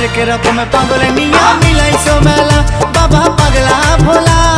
হরেক রকম পাগল নিয়া মিলাইছো মেলা বাবা পাগলা ভোলা।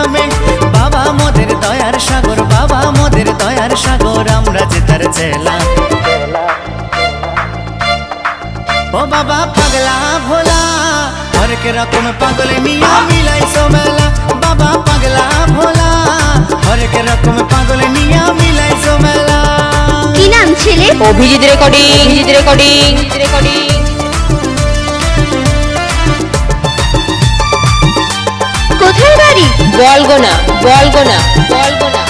ভোলা হরেক রকম পাগল নিয়া মিলাইছো মেলা বাবা পাগলা ভোলা হরেক রকম পাগল নিয়া মিলাইছো মেলা কি নাম ছেলে? Abhijit recording Abhijit recording recording. কোথায় বাড়ি? বলগোনা বলগোনা বলগোনা।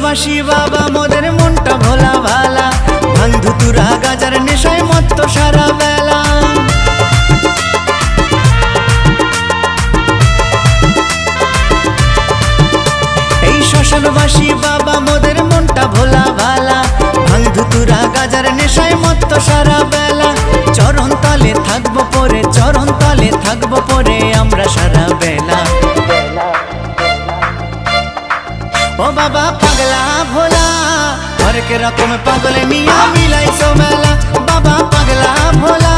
শ্মশানবাসী বাবা, মোদের মনটা ভোলা ভালা। বন্ধু তুরা গাজার নেশায় মত্ত সারা বেলা। এই শ্মশানবাসী বাবা, মোদের মনটা ভোলা ভালা। বন্ধু ধুতুরা গাজার নেশায় মত্ত সারা ও বাবা, পাগলা ভোলা হরেক রকম পাগল নিয়া মিলাইছো মেলা। বাবা, পাগলা ভোলা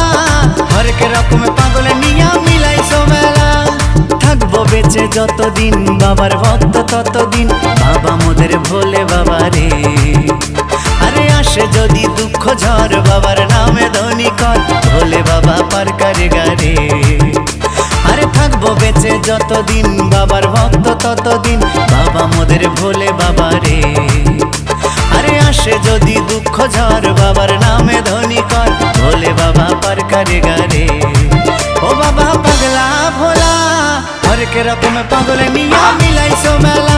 হরেক রকম পাগল নিয়া মিলাইছো মেলা। থাকব বেঁচে যতদিন, বাবার ভক্ত ততদিন। বাবা মোদের ভোলে বাবা রে। আরে আসে যদি দুঃখ ঝড়, বাবার নামে ধনী কর। ভোলে বাবা পার গারে। আরে থাকব বেঁচে যতদিন, বাবার ভক্ত ততদিন। বাবা মোদের ভোলে বাবা রে। আরে আসে যদি দুঃখ ঝড়, বাবার নামে ধনী কর। ভোলে বাবা পার কারে গারে ও বাবা পাগলা ভোলা, হরেক রকম পাগলে নিয়া মিলাইছো মেলা।